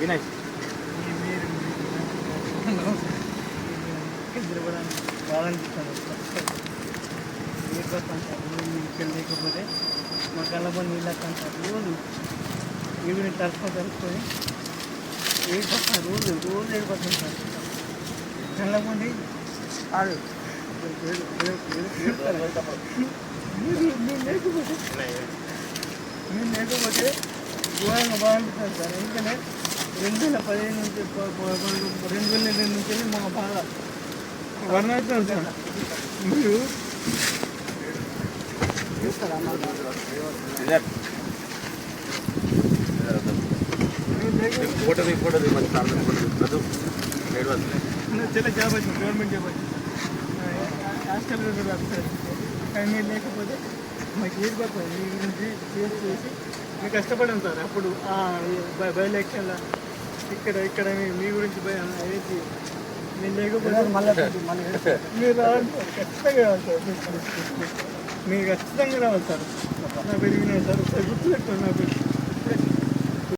వినయ్. బాగా అనిపిస్తుంది లేకపోతే మా కళ్ళబో నీళ్ళు అంటారు రోజు ఈవినింగ్ తరఫు తరుపుకొని పక్కన రోజు రోజు ఏడిపోతుంది సార్ కళ్ళబోండి ఆడు లేకపోతే లేకపోతే ఘోరంగా బాగా అనిపిస్తుంది సార్ ఎందుకంటే రెండు వేల పదిహేను నుంచి రెండు వేల ఇరవై నుంచి మా బాగా వర్ణాడుతుంది సార్. మీరు మీరు ఫోటో ఫోటో ఫోటో చదువు జాబ్ వచ్చింది గవర్నమెంట్ జాబ్ వచ్చింది. హాస్టల్ వస్తారు కానీ లేకపోతే గురించి చేసి చేసి మేము కష్టపడాం సార్. అప్పుడు బై- ఎలక్షన్లో ఇక్కడ ఇక్కడ మీ- గురించి ఏది మీరు లేకపోతే మీరు రావాలి సార్. ఖచ్చితంగా రావాలి సార్. మీరు ఖచ్చితంగా రావాలి సార్. నా పేరు వినయ్ సార్. గుర్తుపెట్టుకోండి నా